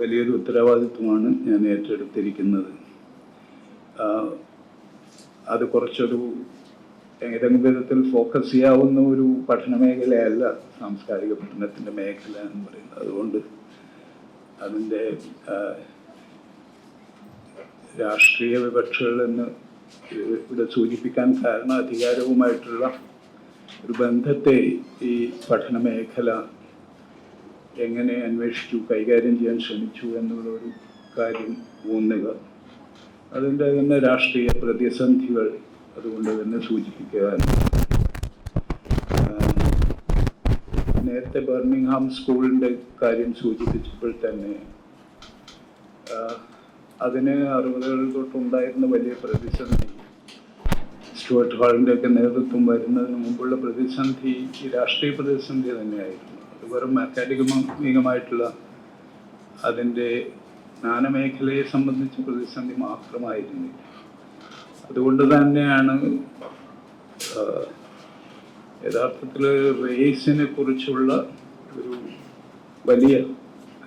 വലിയൊരു ഉത്തരവാദിത്വമാണ് ഞാൻ ഏറ്റെടുത്തിരിക്കുന്നത്. അത് കുറച്ചൊരു ഏതെങ്കിലും വിധത്തിൽ ഫോക്കസ് ചെയ്യാവുന്ന ഒരു പഠന മേഖലയല്ല സാംസ്കാരിക പഠനത്തിന്റെ മേഖല എന്ന് പറയുന്നത്. അതുകൊണ്ട് അതിന്റെ രാഷ്ട്രീയ വിപക്ഷകൾ എന്ന് ഇവിടെ സൂചിപ്പിക്കാൻ കാരണം അധികാരവുമായിട്ടുള്ള ഒരു ബന്ധത്തെ ഈ പഠന മേഖല എങ്ങനെ അന്വേഷിച്ചു കൈകാര്യം ചെയ്യാൻ ശ്രമിച്ചു എന്നുള്ള ഒരു കാര്യം ഊന്നുക. അതിന്റെ തന്നെ രാഷ്ട്രീയ പ്രതിസന്ധികൾ അതുകൊണ്ട് തന്നെ സൂചിപ്പിക്കുക. നേരത്തെ ബർമിംഗ്ഹാം സ്കൂളിന്റെ കാര്യം സൂചിപ്പിച്ചപ്പോൾ തന്നെ അതിന് അറുപതുകളിൽ തൊട്ടുണ്ടായിരുന്ന വലിയ പ്രതിസന്ധി. സ്റ്റുവർട്ട് ഹാളിന്റെയൊക്കെ നേതൃത്വം വരുന്നതിന് മുമ്പുള്ള പ്രതിസന്ധി ഈ രാഷ്ട്രീയ പ്രതിസന്ധി തന്നെയായിരുന്നു. വെറും അക്കാഡമികമായിട്ടുള്ള അതിന്റെ ജ്ഞാനമേഖലയെ സംബന്ധിച്ച പ്രതിസന്ധി മാത്രമായിരുന്നില്ല അതുകൊണ്ട് തന്നെയാണ് യഥാർത്ഥത്തിൽ റേസിനെ കുറിച്ചുള്ള ഒരു വലിയ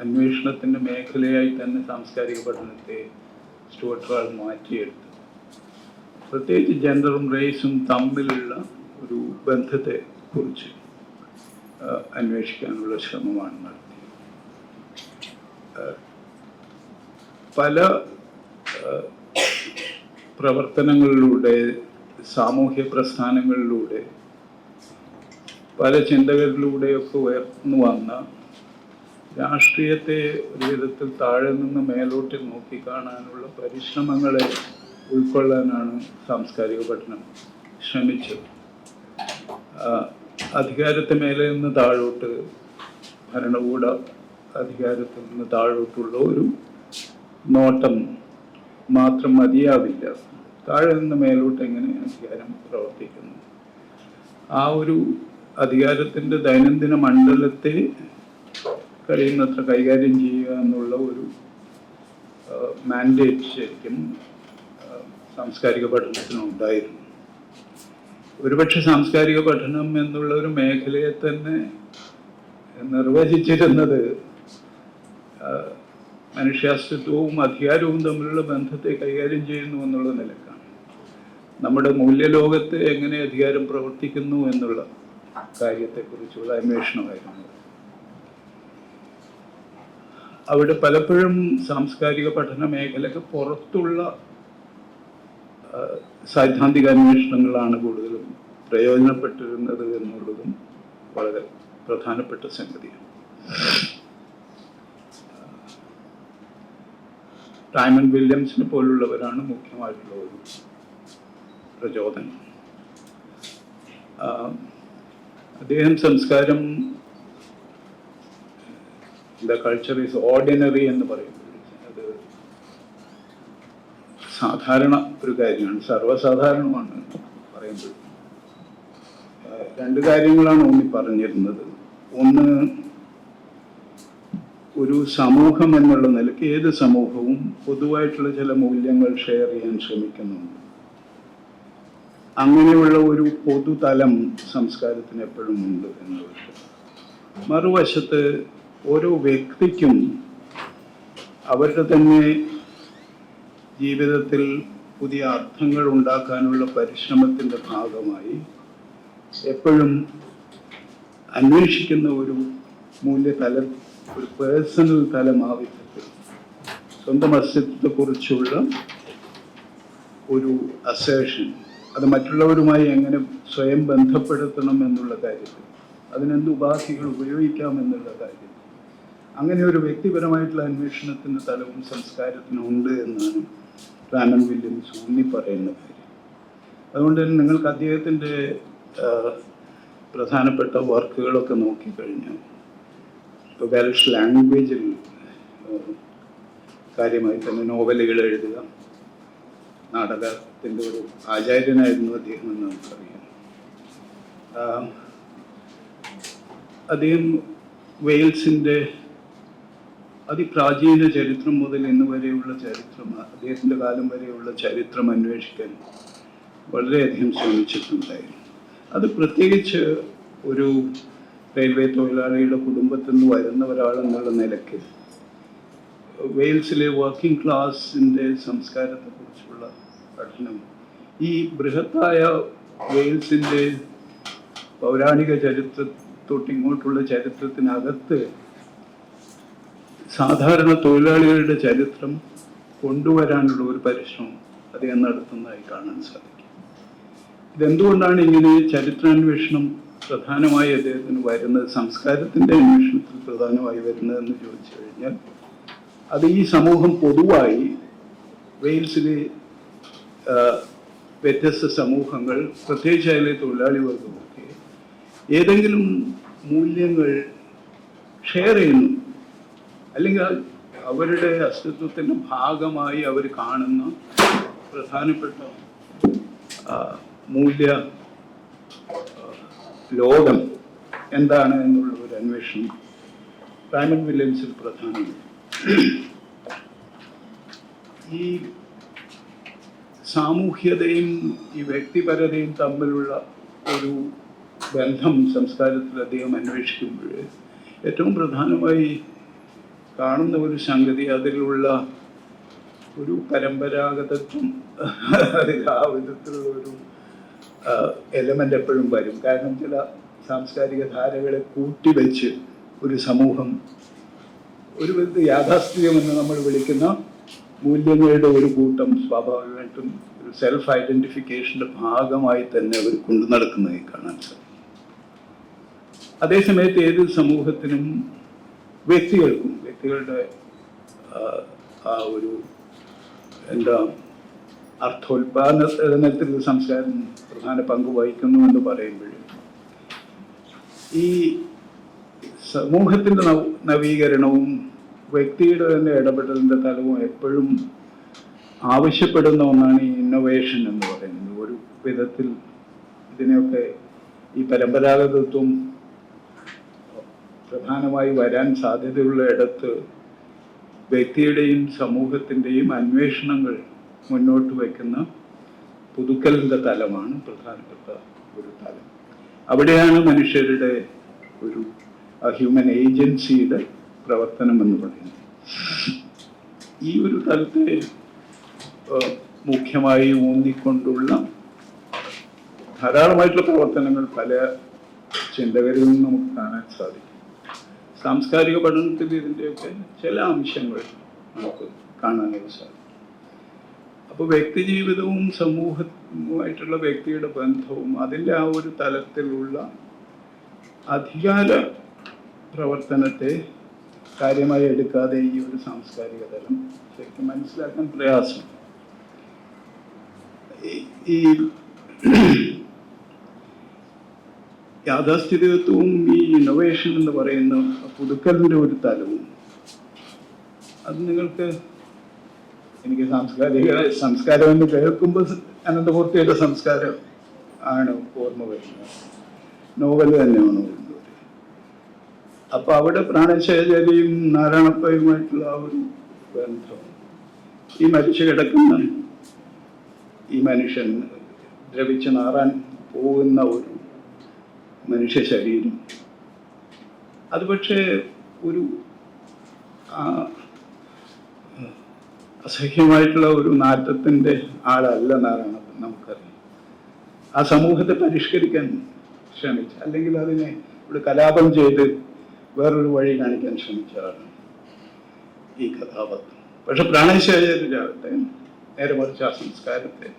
അന്വേഷണത്തിന്റെ മേഖലയായി തന്നെ സാംസ്കാരിക പഠനത്തെ സ്റ്റുവർട്ട് ഹാൾ മാറ്റിയെടുത്തു. പ്രത്യേകിച്ച് ജെൻഡറും റേസും തമ്മിലുള്ള ഒരു ബന്ധത്തെ കുറിച്ച് അന്വേഷിക്കാനുള്ള ശ്രമമാണ് നടത്തിയത്. പല പ്രവർത്തനങ്ങളിലൂടെ സാമൂഹ്യ പ്രസ്ഥാനങ്ങളിലൂടെ പല ചിന്തകളിലൂടെയൊക്കെ ഉയർന്നു വന്ന രാഷ്ട്രീയത്തെ ഒരു വിധത്തിൽ താഴെ നിന്ന് മേലോട്ട് നോക്കിക്കാണാനുള്ള പരിശ്രമങ്ങളെ ഉൾക്കൊള്ളാനാണ് സാംസ്കാരിക പഠനം ശ്രമിച്ചത്. അധികാരത്തെ മേലെ നിന്ന് താഴോട്ട് ഭരണകൂട അധികാരത്തിൽ നിന്ന് താഴോട്ടുള്ള ഒരു നോട്ടം മാത്രം മതിയാവില്ല. താഴെ നിന്ന് മേലോട്ട് എങ്ങനെ അധികാരം പ്രവർത്തിക്കുന്നു? ആ ഒരു അധികാരത്തിന്റെ ദൈനംദിന മണ്ഡലത്തെ കഴിയുന്നത്ര കൈകാര്യം ചെയ്യുക എന്നുള്ള ഒരു മാൻഡേറ്റ് ശരിക്കും സാംസ്കാരിക പഠനത്തിനുണ്ടായിരുന്നു. ഒരുപക്ഷെ സാംസ്കാരിക പഠനം എന്നുള്ള ഒരു മേഖലയെ തന്നെ നിർവചിച്ചിരുന്നത് മനുഷ്യാസ്തിത്വവും അധികാരവും തമ്മിലുള്ള ബന്ധത്തെ കൈകാര്യം ചെയ്യുന്നു എന്നുള്ള നിലക്കാണ്. നമ്മുടെ മൂല്യലോകത്ത് എങ്ങനെ അധികാരം പ്രവർത്തിക്കുന്നു എന്നുള്ള കാര്യത്തെക്കുറിച്ചുള്ള അന്വേഷണമായിരുന്നു. അവിടെ പലപ്പോഴും സാംസ്കാരിക പഠന മേഖലക്ക് പുറത്തുള്ള സൈദ്ധാന്തിക അന്വേഷണങ്ങളാണ് കൂടുതലും പ്രയോജനപ്പെട്ടിരുന്നത് എന്നുള്ളതും വളരെ പ്രധാനപ്പെട്ട സംഗതിയാണ്. ഡയമണ്ട് വില്യംസിനെ പോലുള്ളവരാണ് മുഖ്യമായിട്ടുള്ള ഒരു പ്രചോദനം. അദ്ദേഹം സംസ്കാരം ദ കൾച്ചർ ഈസ് ഓർഡിനറി എന്ന് പറയുന്നത് അത് സാധാരണ ഒരു കാര്യമാണ് സർവസാധാരണമാണ് പറയുമ്പോൾ രണ്ട് കാര്യങ്ങളാണ് ഊന്നി പറഞ്ഞിരുന്നത്. ഒന്ന് ഒരു സമൂഹം എന്നുള്ള നിലയ്ക്ക് ഏത് സമൂഹവും പൊതുവായിട്ടുള്ള ചില മൂല്യങ്ങൾ ഷെയർ ചെയ്യാൻ ശ്രമിക്കുന്നുണ്ട്. അങ്ങനെയുള്ള ഒരു പൊതുതലം സംസ്കാരത്തിന് എപ്പോഴും ഉണ്ട് എന്നുള്ളത്. മറുവശത്ത് ഓരോ വ്യക്തിക്കും അവരുടെ തന്നെ ജീവിതത്തിൽ പുതിയ അർത്ഥങ്ങൾ ഉണ്ടാക്കാനുള്ള പരിശ്രമത്തിന്റെ ഭാഗമായി എപ്പോഴും അന്വേഷിക്കുന്ന ഒരു മൂല്യ തലം ഒരു പേഴ്സണൽ തലമാവിധത്തിൽ സ്വന്തം അസ്തിത്വത്തെക്കുറിച്ചുള്ള ഒരു അസേഷൻ അത് മറ്റുള്ളവരുമായി എങ്ങനെ സ്വയം ബന്ധപ്പെടുത്തണം എന്നുള്ള കാര്യത്തിൽ അതിനെന്ത് ഉപാധികൾ ഉപയോഗിക്കാം എന്നുള്ള കാര്യത്തിൽ. അങ്ങനെ ഒരു വ്യക്തിപരമായിട്ടുള്ള അന്വേഷണത്തിന് തലവും സംസ്കാരത്തിനും ഉണ്ട് എന്നാണ് റാനൻ വില്യംസ് ഊന്നി പറയുന്ന കാര്യം അതുകൊണ്ട് തന്നെ നിങ്ങൾക്ക് അദ്ദേഹത്തിന്റെ പ്രധാനപ്പെട്ട വർക്കുകളൊക്കെ നോക്കിക്കഴിഞ്ഞാൽ ഇപ്പോൾ വെൽഷ് ലാംഗ്വേജിൽ കാര്യമായി തന്നെ നോവലുകൾ എഴുതുക നാടകത്തിന്റെ ഒരു ആചാര്യനായിരുന്നു അദ്ദേഹം എന്ന് നമുക്കറിയാം. അദ്ദേഹം വെയിൽസിന്റെ അതിപ്രാചീന ചരിത്രം മുതൽ ഇന്ന് വരെയുള്ള ചരിത്രം അദ്ദേഹത്തിന്റെ കാലം വരെയുള്ള ചരിത്രം അന്വേഷിക്കാൻ വളരെയധികം ശ്രമിച്ചിട്ടുണ്ടായിരുന്നു. അത് പ്രത്യേകിച്ച് ഒരു റെയിൽവേ തൊഴിലാളിയുടെ കുടുംബത്തിൽ നിന്ന് വരുന്ന ഒരാളെന്നുള്ള നിലയ്ക്ക് വെയിൽസിലെ വർക്കിംഗ് ക്ലാസിന്റെ സംസ്കാരത്തെക്കുറിച്ചുള്ള പഠനം ഈ ബൃഹത്തായ വെയിൽസിന്റെ പൗരാണിക ചരിത്ര തൊട്ടിങ്ങോട്ടുള്ള ചരിത്രത്തിനകത്ത് സാധാരണ തൊഴിലാളികളുടെ ചരിത്രം കൊണ്ടുവരാനുള്ള ഒരു പരിശ്രമം അദ്ദേഹം നടത്തുന്നതായി കാണാൻ സാധിക്കും. ഇതെന്തുകൊണ്ടാണ് ഇങ്ങനെ ചരിത്രാന്വേഷണം പ്രധാനമായി അദ്ദേഹത്തിന് വരുന്നത് സംസ്കാരത്തിന്റെ അന്വേഷണത്തിൽ പ്രധാനമായി വരുന്നതെന്ന് ചോദിച്ചു കഴിഞ്ഞാൽ അത് ഈ സമൂഹം പൊതുവായി വെയിൽസിലെ വ്യത്യസ്ത സമൂഹങ്ങൾ പ്രത്യേകിച്ച് അതിലെ തൊഴിലാളി വർഗമൊക്കെ ഏതെങ്കിലും മൂല്യങ്ങൾ ഷെയർ ചെയ്യുന്നു. അല്ലെങ്കിൽ അവരുടെ അസ്തിത്വത്തിന്റെ ഭാഗമായി അവർ കാണുന്ന പ്രധാനപ്പെട്ട മൂല്യ ലോകം എന്താണ് എന്നുള്ള ഒരു അന്വേഷണം റൈമൺ വില്യംസിൽ പ്രധാനമാണ്. ഈ സാമൂഹ്യതയും ഈ വ്യക്തിപരതയും തമ്മിലുള്ള ഒരു ബന്ധം സംസ്കാരത്തിൽ അദ്ദേഹം അന്വേഷിക്കുമ്പോൾ ഏറ്റവും പ്രധാനമായി കാണുന്ന ഒരു സംഗതി അതിലുള്ള ഒരു പരമ്പരാഗതത്വം. ആ വിധത്തിലുള്ള ഒരു എലമെന്റ് എപ്പോഴും വരും. കാരണം ചില സാംസ്കാരിക ധാരകളെ കൂട്ടിവെച്ച് ഒരു സമൂഹം ഒരു വിധത്തിൽ യാഥാസ്ഥിതികമെന്ന് നമ്മൾ വിളിക്കുന്ന മൂല്യങ്ങളുടെ ഒരു കൂട്ടം സ്വാഭാവികമായിട്ടും ഒരു സെൽഫ് ഐഡന്റിഫിക്കേഷന്റെ ഭാഗമായി തന്നെ അവർ കൊണ്ടു നടക്കുന്നതായി കാണാൻ സാധിക്കും. അതേസമയത്ത് ഏത് സമൂഹത്തിനും വ്യക്തികൾക്കും വ്യക്തികളുടെ ആ, ഒരു എന്താ അർത്ഥോൽപാദനത്തിൽ സംസ്കാരം പ്രധാന പങ്ക് വഹിക്കുന്നു എന്ന് പറയുമ്പോഴും ഈ സമൂഹത്തിന്റെ നവീകരണവും വ്യക്തിയുടെ തന്നെ ഇടപെടലിന്റെ തലവും എപ്പോഴും ആവശ്യപ്പെടുന്ന ഒന്നാണ് ഈ ഇന്നോവേഷൻ എന്ന് പറയുന്നത്. ഒരു വിധത്തിൽ ഇതിനെയൊക്കെ ഈ പരമ്പരാഗതത്വം പ്രധാനമായി വരാൻ സാധ്യതയുള്ള ഇടത്ത് വ്യക്തിയുടെയും സമൂഹത്തിന്റെയും അന്വേഷണങ്ങൾ മുന്നോട്ട് വയ്ക്കുന്ന പുതുക്കലിന്റെ തലമാണ് പ്രധാനപ്പെട്ട ഒരു തലം. അവിടെയാണ് മനുഷ്യരുടെ ഒരു ഹ്യൂമൻ ഏജൻസിയുടെ പ്രവർത്തനം എന്ന് പറയുന്നത്. ഈ ഒരു തലത്തെ മുഖ്യമായി ഊന്നിക്കൊണ്ടുള്ള ധാരാളമായിട്ടുള്ള പ്രവർത്തനങ്ങൾ പല ചിന്തകരിൽ നിന്നും നമുക്ക് കാണാൻ സാധിക്കും. സാംസ്കാരിക പഠനത്തിൽ ഇതിന്റെയൊക്കെ ചില അംശങ്ങൾ നമുക്ക് കാണാനായിട്ട് സാധിക്കും. അപ്പോൾ വ്യക്തിജീവിതവും സമൂഹവുമായിട്ടുള്ള വ്യക്തിയുടെ ബന്ധവും അതിന്റെ ആ ഒരു തലത്തിലുള്ള അധികാര പ്രവർത്തനത്തെ കാര്യമായി എടുക്കാതെ ഈ ഒരു സാംസ്കാരിക തലം ശരിക്കും മനസ്സിലാക്കാൻ പ്രയാസം. ഈ- യാഥാസ്ഥിതികത്വവും ഈ ഇന്നോവേഷൻ എന്ന് പറയുന്ന പുതുക്കലിന്റെ ഒരു തലവും. അത് നിങ്ങൾക്ക് എനിക്ക് സാംസ്കാരിക സംസ്കാരം എന്ന് കേൾക്കുമ്പോൾ അനന്തമൂർത്തിയുടെ സംസ്കാരം ആണ് ഓർമ്മ വരുന്നത്. നോവൽ തന്നെയാണ് അപ്പൊ അവിടെ പ്രാണശേഖരിയും നാരായണപ്പയുമായിട്ടുള്ള ആ ഒരു ബന്ധം ഈ മരിച്ചു കിടക്കുന്ന ഈ മനുഷ്യൻ ദ്രവിച്ച് നാറാൻ പോകുന്ന ഒരു മനുഷ്യ ശരീരം. അത് പക്ഷേ ഒരു അസഹ്യമായിട്ടുള്ള ഒരു നാറ്റത്തിന്റെ ആളല്ല നാരായണപ്പൻ നമുക്കറിയാം. ആ സമൂഹത്തെ പരിഷ്കരിക്കാൻ ശ്രമിച്ച അല്ലെങ്കിൽ അതിനെ ഒരു കലാപം ചെയ്ത് വേറൊരു വഴി കാണിക്കാൻ ശ്രമിച്ചതാണ് ഈ കഥാപാത്രം. പക്ഷെ പ്രാണശേഖരാകട്ടെ നേരെ മറിച്ച് ആ സംസ്കാരത്തെ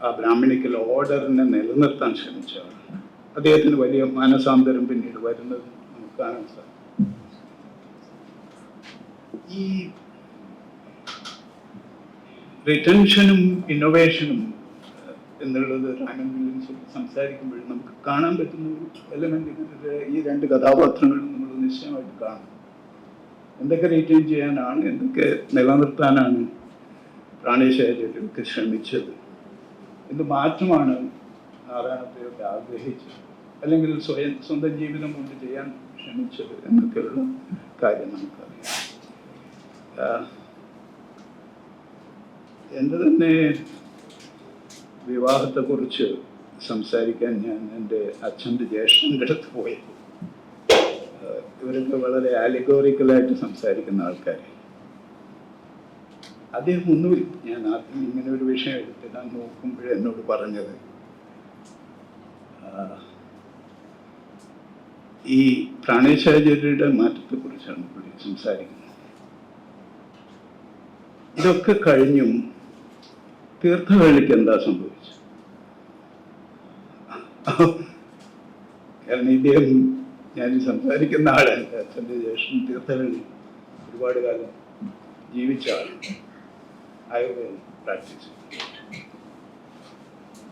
ആ, ബ്രാഹ്മണിക്കൽ ഓർഡറിനെ നിലനിർത്താൻ ശ്രമിച്ചതാണ് അദ്ദേഹത്തിന് വലിയ മാനസാന്തരം പിന്നീട് വരുന്നത് നമുക്ക് കാണാൻ സാധിക്കും. ഈ റിട്ടൻഷനും ഇന്നോവേഷനും എന്നുള്ളത് റാനൻ സംസാരിക്കുമ്പോൾ നമുക്ക് കാണാൻ പറ്റുന്ന ഒരു എലമെന്റ് ഈ രണ്ട് കഥാപാത്രങ്ങളും നമ്മൾ നിശ്ചയമായിട്ട് കാണും. എന്തൊക്കെ റീറ്റെയിൻ ചെയ്യാനാണ് എന്തൊക്കെ നിലനിർത്താനാണ് പ്രാണേശാചര്യർക്ക് ശ്രമിച്ചത്? എന്ത് മാറ്റമാണ് നാരായണത്തെയൊക്കെ ആഗ്രഹിച്ചത്. അല്ലെങ്കിൽ സ്വയം സ്വന്തം ജീവിതം കൊണ്ട് ചെയ്യാൻ ക്ഷണിച്ചത് എന്നൊക്കെയുള്ള കാര്യം നമുക്കറിയാം. എന്റെ തന്നെ വിവാഹത്തെക്കുറിച്ച് സംസാരിക്കാൻ ഞാൻ എന്റെ അച്ഛന്റെ ജ്യേഷ്ഠന്റെ അടുത്ത് പോയത് ഇവരൊക്കെ വളരെ ആലിഗോറിക്കലായിട്ട് സംസാരിക്കുന്ന ആൾക്കാർ അദ്ദേഹം ഒന്നുമില്ല ഞാൻ ആദ്യം ഇങ്ങനെ ഒരു വിഷയം എടുത്ത് ഞാൻ നോക്കുമ്പോഴേ എന്നോട് പറഞ്ഞത്. ഈ പ്രാണേശാചാര്യരുടെ മാറ്റത്തെക്കുറിച്ചാണ് പുള്ളി സംസാരിക്കുന്നത്. ഇതൊക്കെ കഴിഞ്ഞും തീർത്ഥഹള്ളിക്ക് എന്താ സംഭവിച്ചു കാരണം ഇദ്ദേഹം ഞാൻ സംസാരിക്കുന്ന ആളല്ല. അച്ഛന്റെ ജ്യേഷ്ഠൻ തീർത്ഥഹള്ളി ഒരുപാട് കാലം ജീവിച്ച ആളാണ്. ആയുർവേദം പ്രാക്ടീസ്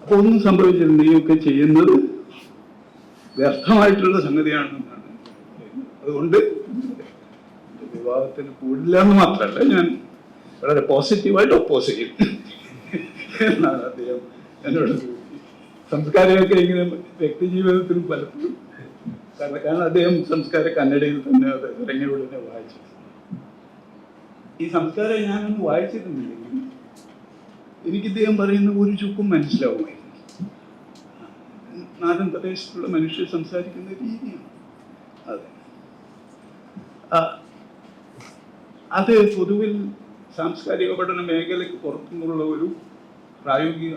അപ്പൊ ഒന്നും സംഭവിച്ചില്ല. നീയൊക്കെ ചെയ്യുന്നത് വ്യർത്ഥമായിട്ടുള്ള സംഗതിയാണെന്നാണ് അതുകൊണ്ട് വിവാഹത്തിന് കൂടില്ല എന്ന് മാത്രമല്ല ഞാൻ വളരെ പോസിറ്റീവായിട്ട് ഒപ്പോസ് ചെയ്യും. എന്നാണ് അദ്ദേഹം എന്നോട് സംസ്കാരമൊക്കെ ഇങ്ങനെ വ്യക്തി ജീവിതത്തിൽ പലപ്പോഴും കാരണം കാരണം അദ്ദേഹം സംസ്കാര കന്നഡയിൽ തന്നെ അത് ഇറങ്ങിയ ഉടനെ വായിച്ചു. ഈ സംസ്കാരം ഞാനൊന്ന് വായിച്ചിട്ടുണ്ടെങ്കിൽ എനിക്ക് ഇദ്ദേഹം പറയുന്ന ഒരു ചുക്കും മനസ്സിലാവുമായിരുന്നു. നാടൻ പ്രദേശത്തുള്ള മനുഷ്യർ സംസാരിക്കുന്ന രീതിയാണ് അതെ. അത് പൊതുവിൽ സാംസ്കാരിക പഠന മേഖലയ്ക്ക് പുറത്തുനിന്നുള്ള ഒരു പ്രായോഗിക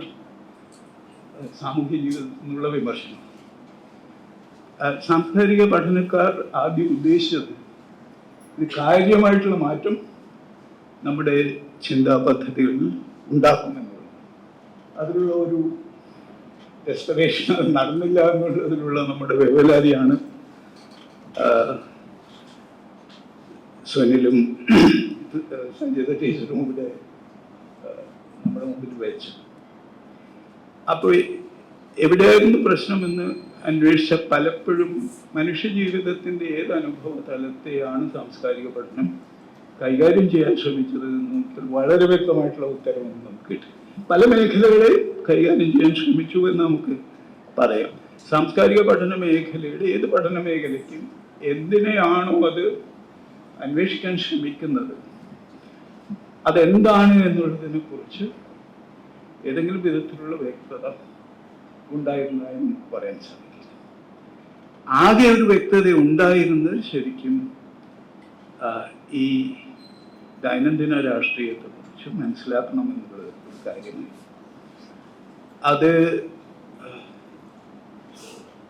സാമൂഹ്യ ജീവിതത്തിൽ നിന്നുള്ള വിമർശനം സാംസ്കാരിക പഠനക്കാർ ആദ്യം ഉദ്ദേശിച്ചത് കാര്യമായിട്ടുള്ള മാറ്റം നമ്മുടെ ചിന്താ പദ്ധതികളിൽ ഉണ്ടാക്കുമെന്നുള്ളത്. അതിലുള്ള ഒരു ഡെസ്പറേഷൻ അത് നടന്നില്ല എന്നുള്ളതിലുള്ള നമ്മുടെ വേവലാതിയാണ് സുനിലും സംഗീത ടീച്ചറും ഇവിടെ നമ്മുടെ മുമ്പിൽ വെച്ചു. അപ്പോൾ എവിടെയായിരുന്നു പ്രശ്നമെന്ന് അന്വേഷിച്ച പലപ്പോഴും മനുഷ്യജീവിതത്തിന്റെ ഏത് അനുഭവ തലത്തെയാണ് സാംസ്കാരിക പഠനം. കൈകാര്യം ചെയ്യാൻ ശ്രമിച്ചത് എന്ന് വളരെ വ്യക്തമായിട്ടുള്ള ഉത്തരവും നമുക്ക് കിട്ടി പല മേഖലകളെ കൈകാര്യം ചെയ്യാൻ ശ്രമിച്ചു എന്ന് നമുക്ക് പറയാം. സാംസ്കാരിക പഠന മേഖലയുടെ ഏത് പഠന മേഖലയ്ക്കും എന്തിനെയാണോ അത് അന്വേഷിക്കാൻ ശ്രമിക്കുന്നത് അതെന്താണ് എന്നുള്ളതിനെ കുറിച്ച് ഏതെങ്കിലും വിധത്തിലുള്ള വ്യക്തത ഉണ്ടായിരുന്നതായി നമുക്ക് പറയാൻ സാധിക്കില്ല ആകെ ഒരു വ്യക്തത ഉണ്ടായിരുന്നത് ശരിക്കും ഈ ദൈനംദിന രാഷ്ട്രീയത്തെ കുറിച്ച് മനസ്സിലാക്കണം എന്നുള്ളത് ഒരു കാര്യമാണ്. അത്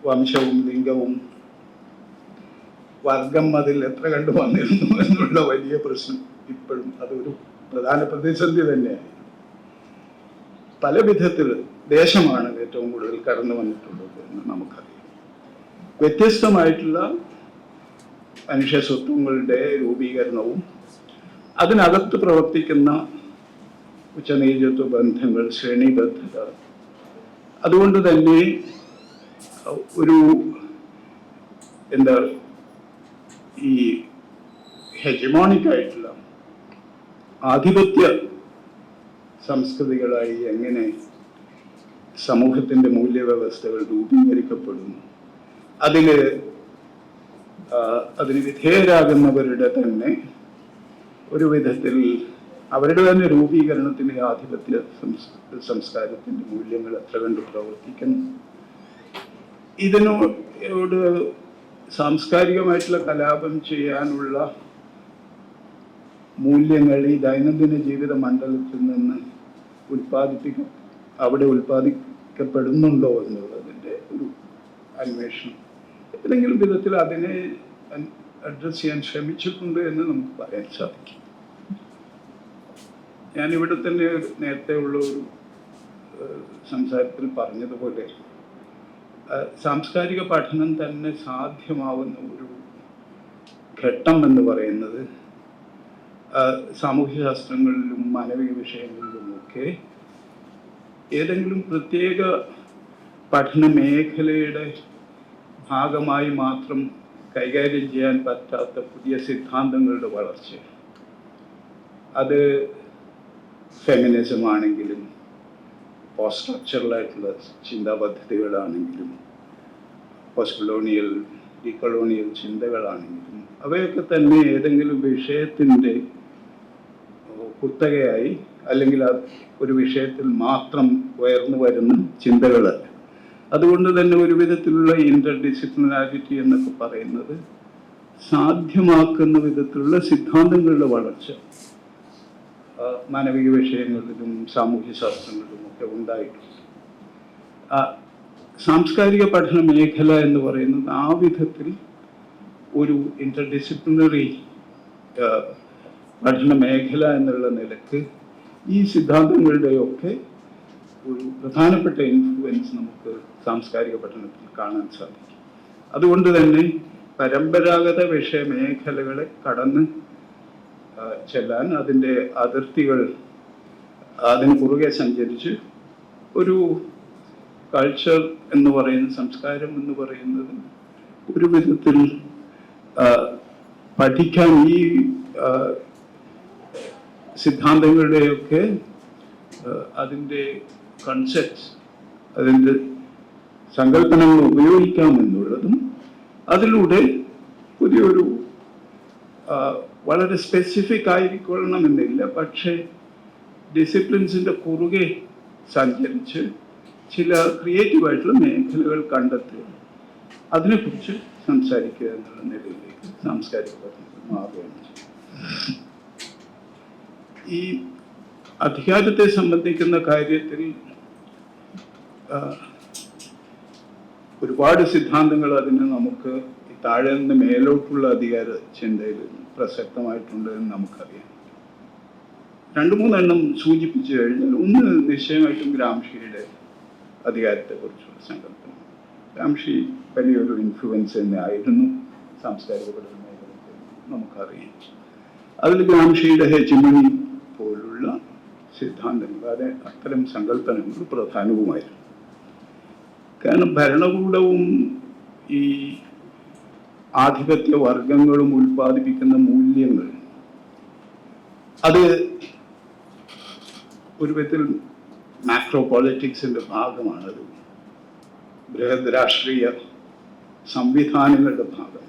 വംശവും ലിംഗവും വർഗം അതിൽ എത്ര കണ്ടു വന്നിരുന്നു എന്നുള്ള വലിയ പ്രശ്നം ഇപ്പോഴും അതൊരു പ്രധാന പ്രതിസന്ധി തന്നെയാണ്. പല വിധത്തിൽ ദേശമാണ് ഏറ്റവും കൂടുതൽ കടന്നു വന്നിട്ടുള്ളത് എന്ന് നമുക്കറിയാം. വ്യത്യസ്തമായിട്ടുള്ള മനുഷ്യ സ്വത്വങ്ങളുടെ രൂപീകരണവും അതിനകത്ത് പ്രവർത്തിക്കുന്ന ഉച്ചനീചത്വ ബന്ധങ്ങൾ ശ്രേണിബദ്ധത. അതുകൊണ്ട് തന്നെ ഒരു എന്താ ഈ ഹെജമോണിക് ആയിട്ടുള്ള ആധിപത്യ സംസ്കൃതികളായി എങ്ങനെ സമൂഹത്തിന്റെ മൂല്യവ്യവസ്ഥകൾ രൂപീകരിക്കപ്പെടുന്നു അതിൽ അതിന് വിധേയരാകുന്നവരുടെ തന്നെ ഒരു വിധത്തിൽ അവരുടെ തന്നെ രൂപീകരണത്തിന് ആധിപത്യ സംസ്കാരത്തിന്റെ മൂല്യങ്ങൾ എത്ര കണ്ട് പ്രവർത്തിക്കുന്നു. ഇതിനോട് സാംസ്കാരികമായിട്ടുള്ള കലാപം ചെയ്യാനുള്ള മൂല്യങ്ങൾ ഈ ദൈനംദിന ജീവിത മണ്ഡലത്തിൽ നിന്ന് ഉൽപ്പാദിപ്പിക്ക അവിടെ ഉൽപ്പാദിക്കപ്പെടുന്നുണ്ടോ എന്നുള്ളതിന്റെ ഒരു അന്വേഷണം. ഏതെങ്കിലും വിധത്തിൽ അതിനെ അഡ്രസ് ചെയ്യാൻ ശ്രമിച്ചിട്ടുണ്ട് എന്ന് നമുക്ക് പറയാൻ സാധിക്കും. ഞാനിവിടെ തന്നെ നേരത്തെ ഉള്ള ഒരു സംസാരത്തിൽ പറഞ്ഞതുപോലെ സാംസ്കാരിക പഠനം തന്നെ സാധ്യമാവുന്ന ഒരു ഘട്ടം എന്ന് പറയുന്നത് സാമൂഹ്യശാസ്ത്രങ്ങളിലും മാനവിക വിഷയങ്ങളിലുമൊക്കെ ഏതെങ്കിലും പ്രത്യേക പഠന മേഖലയുടെ ഭാഗമായി മാത്രം കൈകാര്യം ചെയ്യാൻ പറ്റാത്ത പുതിയ സിദ്ധാന്തങ്ങളുടെ വളർച്ച. അത് ഫെമിനിസം ആണെങ്കിലും പോസ്റ്റ് സ്ട്രക്ചറലായിട്ടുള്ള ചിന്താ പദ്ധതികളാണെങ്കിലും പോസ്റ്റ് കൊളോണിയൽ ഡീകൊളോണിയൽ ചിന്തകളാണെങ്കിലും അവയൊക്കെ തന്നെ ഏതെങ്കിലും വിഷയത്തിന്റെ കുത്തകയായി അല്ലെങ്കിൽ ഒരു വിഷയത്തിൽ മാത്രം ഉയർന്നു വരുന്ന ചിന്തകളല്ല അതുകൊണ്ട് തന്നെ ഒരു വിധത്തിലുള്ള ഇന്റർ ഡിസിപ്ലിനാരിറ്റി എന്നൊക്കെ പറയുന്നത് സാധ്യമാക്കുന്ന വിധത്തിലുള്ള സിദ്ധാന്തങ്ങളുടെ വളർച്ച മാനവിക വിഷയങ്ങളിലും സാമൂഹ്യ ശാസ്ത്രങ്ങളിലും ഒക്കെ ഉണ്ടായിട്ടുണ്ട്. സാംസ്കാരിക പഠന മേഖല എന്ന് പറയുന്നത് ആ വിധത്തിൽ ഒരു ഇന്റർ ഡിസിപ്ലിനറി പഠന മേഖല എന്നുള്ള നിലയ്ക്ക് ഈ സിദ്ധാന്തങ്ങളുടെയൊക്കെ ഒരു പ്രധാനപ്പെട്ട ഇൻഫ്ലുവൻസ് നമുക്ക് സാംസ്കാരിക പഠനത്തിൽ കാണാൻ സാധിക്കും. അതുകൊണ്ട് തന്നെ പരമ്പരാഗത വിഷയമേഖലകളെ കടന്ന് ചെല്ലാൻ അതിന്റെ അതിർത്തികൾ അതിന് കുറുകെ സഞ്ചരിച്ച് ഒരു കൾച്ചർ എന്ന് പറയുന്ന സംസ്കാരം എന്ന് പറയുന്നത് ഒരു വിധത്തിൽ പഠിക്കാൻ ഈ സിദ്ധാന്തങ്ങളുടെയൊക്കെ അതിന്റെ കൺസെപ്റ്റ്സ് അതിന്റെ സങ്കല്പനങ്ങൾ ഉപയോഗിക്കാമെന്നുള്ളതും അതിലൂടെ പുതിയൊരു വളരെ സ്പെസിഫിക് ആയിരിക്കൊള്ളണമെന്നില്ല. പക്ഷേ ഡിസിപ്ലിൻസിന്റെ കുറുകെ സഞ്ചരിച്ച് ചില ക്രിയേറ്റീവ് ആയിട്ടുള്ള മേഖലകൾ കണ്ടെത്തുക അതിനെക്കുറിച്ച് സംസാരിക്കുക എന്നുള്ള നിലയിലേക്ക് സാംസ്കാരിക മാറുകയാണ് ഈ അധികാരത്തെ സംബന്ധിക്കുന്ന കാര്യത്തിൽ ഒരുപാട് സിദ്ധാന്തങ്ങൾ അതിന് നമുക്ക് താഴെ നിന്ന് മേലോട്ടുള്ള അധികാര ചിന്തയിൽ പ്രസക്തമായിട്ടുണ്ട് എന്ന് നമുക്കറിയാം. രണ്ടു മൂന്നെണ്ണം സൂചിപ്പിച്ചു കഴിഞ്ഞാൽ ഒന്ന് നിശ്ചയമായിട്ടും ഗ്രാംഷിയുടെ അധികാരത്തെ കുറിച്ചുള്ള സങ്കല്പം ഗ്രാംഷി വലിയൊരു ഇൻഫ്ലുവൻസ് തന്നെ ആയിരുന്നു. സാംസ്കാരിക നമുക്കറിയാം. അതിൽ ഗ്രാംഷിയുടെ ഹെജിമണി പോലുള്ള സിദ്ധാന്തങ്ങൾ അതെ അത്തരം സങ്കല്പനങ്ങൾ പ്രധാനവുമായിരുന്നു. കാരണം ഭരണകൂടവും ഈ ആധിപത്യ വർഗങ്ങളും ഉൽപ്പാദിപ്പിക്കുന്ന മൂല്യങ്ങൾ അത് ഒരു വിധത്തിൽ മാക്രോ പോളിറ്റിക്സിന്റെ ഭാഗമാണത്. ബൃഹത് രാഷ്ട്രീയ സംവിധാനങ്ങളുടെ ഭാഗമാണ്.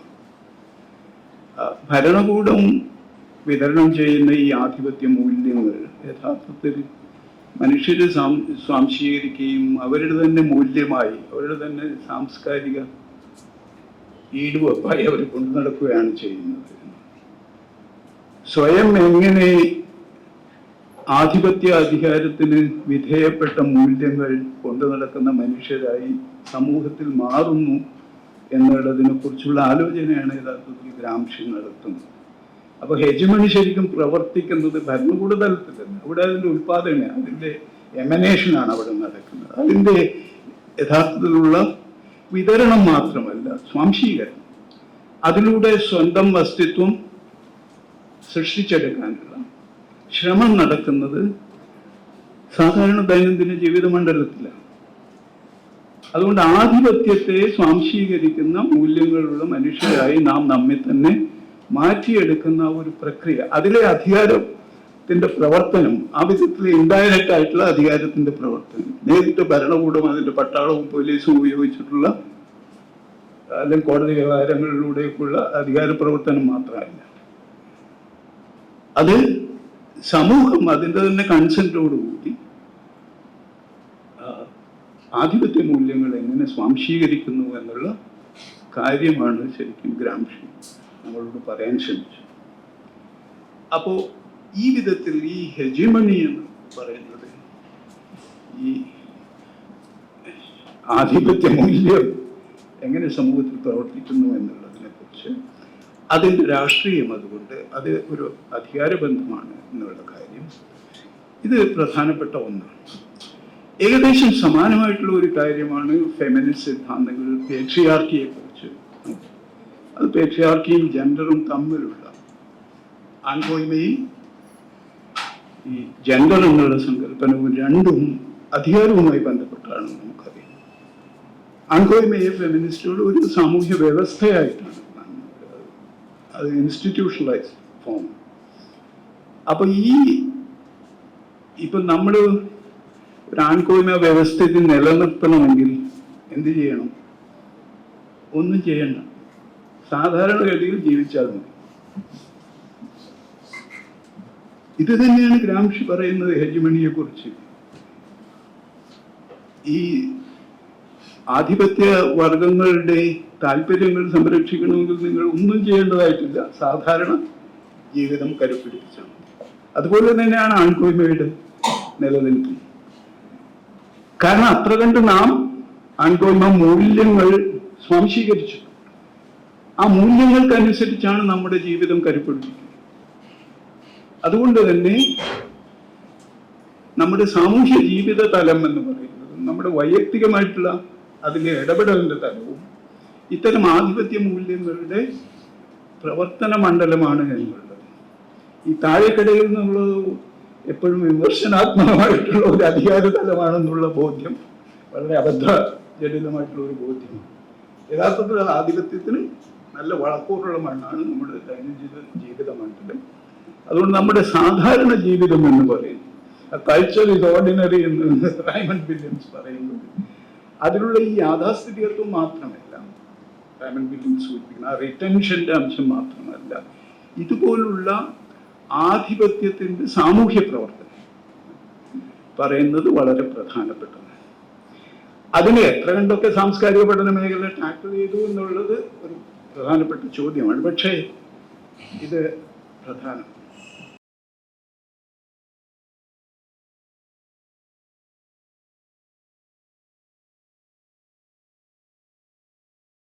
ഭരണകൂടം വിതരണം ചെയ്യുന്ന ഈ ആധിപത്യ മൂല്യങ്ങൾ യഥാർത്ഥത്തിൽ മനുഷ്യരെ സ്വാംശീകരിക്കുകയും അവരുടെ തന്നെ മൂല്യമായി അവരുടെ തന്നെ സാംസ്കാരിക ഈടുവപ്പായി അവർ കൊണ്ടു നടക്കുകയാണ് ചെയ്യുന്നത്. സ്വയം എങ്ങനെ ആധിപത്യ അധികാരത്തിന് വിധേയപ്പെട്ട മൂല്യങ്ങൾ കൊണ്ടു നടക്കുന്ന മനുഷ്യരായി സമൂഹത്തിൽ മാറുന്നു എന്നുള്ളതിനെ കുറിച്ചുള്ള ആലോചനയാണ് യഥാർത്ഥത്തിൽ ഗ്രാംഷി നടത്തുന്നത്. അപ്പൊ ഹെജിമണി ശരിക്കും പ്രവർത്തിക്കുന്നത് ഭരണകൂട തലത്തിലല്ല അവിടെ അതിന്റെ ഉൽപാദന അതിന്റെ എമനേഷനാണ് അവിടെ നടക്കുന്നത്. അതിന്റെ യഥാർത്ഥത്തിലുള്ള വിതരണം മാത്രമല്ല സ്വാംശീകരണം. അതിലൂടെ സ്വന്തം അസ്തിത്വം സൃഷ്ടിച്ചെടുക്കാനുള്ള ശ്രമം നടക്കുന്നത് സാധാരണ ദൈനംദിന ജീവിത മണ്ഡലത്തിലാണ്. അതുകൊണ്ട് ആധിപത്യത്തെ സ്വാംശീകരിക്കുന്ന മൂല്യങ്ങളുള്ള മനുഷ്യരായി നാം നമ്മെ തന്നെ മാറ്റിയെടുക്കുന്ന ഒരു പ്രക്രിയ. അതിലെ അധികാരത്തിന്റെ പ്രവർത്തനം ആ വിധത്തിൽ ഇൻഡയറക്റ്റ് ആയിട്ടുള്ള അധികാരത്തിന്റെ പ്രവർത്തനം. നേരിട്ട് ഭരണകൂടം അതിന്റെ പട്ടാളവും പോലീസും ഉപയോഗിച്ചിട്ടുള്ള അല്ലെങ്കിൽ കോടതി വ്യവഹാരങ്ങളിലൂടെയൊക്കെയുള്ള അധികാര പ്രവർത്തനം മാത്രമല്ല അത് സമൂഹം അതിന്റെ തന്നെ കൺസെന്റോടുകൂടി ആധിപത്യ മൂല്യങ്ങൾ എങ്ങനെ സ്വാംശീകരിക്കുന്നു എന്നുള്ള കാര്യമാണ് ശരിക്കും ഗ്രാംഷി നമ്മളോട് പറയാൻ ശ്രമിച്ചു. അപ്പോൾ ഈ വിധത്തിൽ ഈ ഹെജിമണി എന്ന് പറയുന്നത് ഈ ആധിപത്യ മൂല്യം എങ്ങനെ സമൂഹത്തിൽ പ്രവർത്തിക്കുന്നു എന്നുള്ളതിനെ കുറിച്ച് അതിന്റെ രാഷ്ട്രീയം അതുകൊണ്ട് അത് ഒരു അധികാരബന്ധമാണ് എന്നുള്ള കാര്യം. ഇത് പ്രധാനപ്പെട്ട ഒന്നാണ്. ഏകദേശം സമാനമായിട്ടുള്ള ഒരു കാര്യമാണ് ഫെമിനിസ്റ്റ് സിദ്ധാന്തങ്ങൾ പേക്ഷിയാർക്കിയെ കുറിച്ച് അത് പേട്രിയാർക്കിയും ജെൻഡറും തമ്മിലുള്ള ആൺകോയ്മയിൽ ഈ ജെൻഡർ എന്നുള്ള സങ്കല്പനവും രണ്ടും അധികാരവുമായി ബന്ധപ്പെട്ടാണ് നമുക്കറിയാം. ആൺകോയ്മയെ ഫെമിനിസ്റ്റുകൾ ഒരു സാമൂഹ്യ വ്യവസ്ഥയായിട്ടാണ് അത് ഇൻസ്റ്റിറ്റ്യൂഷണലൈസ് ഫോം അപ്പൊ ഈ ഇപ്പൊ നമ്മൾ ഒരു ആൺകോയ്മ വ്യവസ്ഥയിൽ നിലനിർത്തണമെങ്കിൽ എന്ത് ചെയ്യണം? ഒന്നും ചെയ്യണ്ട. സാധാരണഗതിയിൽ ജീവിച്ചാൽ മതി. ഇത് തന്നെയാണ് ഗ്രാംഷി പറയുന്നത് ഹെജ്മണിയെ കുറിച്ച് ഈ ആധിപത്യ വർഗങ്ങളുടെ താല്പര്യങ്ങൾ സംരക്ഷിക്കണമെങ്കിൽ നിങ്ങൾ ഒന്നും ചെയ്യേണ്ടതായിട്ടില്ല. സാധാരണ ജീവിതം കരുപ്പിടിപ്പിച്ചാൽ അതുപോലെ തന്നെയാണ് ആൺകോയ്മയുടെ നിലനിൽപ്പ്. കാരണം അത്ര കണ്ട് നാം ആൺകോയ്മ മൂല്യങ്ങൾ സ്വാംശീകരിച്ചു. ആ മൂല്യങ്ങൾക്കനുസരിച്ചാണ് നമ്മുടെ ജീവിതം കരുപ്പെടുന്നത് അതുകൊണ്ട് തന്നെ നമ്മുടെ സാമൂഹ്യ ജീവിത തലം എന്ന് പറയുന്നത് നമ്മുടെ വൈയക്തികമായിട്ടുള്ള അതിലെ ഇടപെടലിന്റെ തലവും ഇത്തരം ആധിപത്യ മൂല്യങ്ങളുടെ പ്രവർത്തന മണ്ഡലമാണ് എന്നുള്ളത്. ഈ താഴെക്കടയിൽ നിന്നുള്ള എപ്പോഴും വിമർശനാത്മകമായിട്ടുള്ള ഒരു അധികാര തലമാണെന്നുള്ള ബോധ്യം വളരെ അബദ്ധ ജടിലമായിട്ടുള്ള ഒരു ബോധ്യമാണ്. യഥാർത്ഥത്തിൽ ആധിപത്യത്തിന് നല്ല വളക്കൂറുള്ള മണ്ണാണ് നമ്മുടെ ദൈനംദിന ജീവിത അതുകൊണ്ട് നമ്മുടെ സാധാരണ ജീവിതം എന്ന് പറയുന്നത് കൾച്ചർ ഇസ് ഓർഡിനറി എന്ന് റൈമൺ വില്യംസ് പറയുന്നത് അതിലുള്ള ഈ യാഥാസ്ഥിതികത്വം മാത്രമല്ല റൈമൺ വില്യംസ് സൂചിപ്പിക്കുന്ന ആ റിട്ടൻഷന്റെ അംശം മാത്രമല്ല ഇതുപോലുള്ള ആധിപത്യത്തിന്റെ സാമൂഹ്യ പ്രവർത്തനം പറയുന്നത് വളരെ പ്രധാനപ്പെട്ടതാണ്. അതിനെ എത്ര കണ്ടൊക്കെ സാംസ്കാരിക പഠന മേഖല ടാക്കിൾ ചെയ്തു എന്നുള്ളത് ഒരു പ്രധാനപ്പെട്ട ചോദ്യമാണ്. പക്ഷേ ഇത് പ്രധാനം.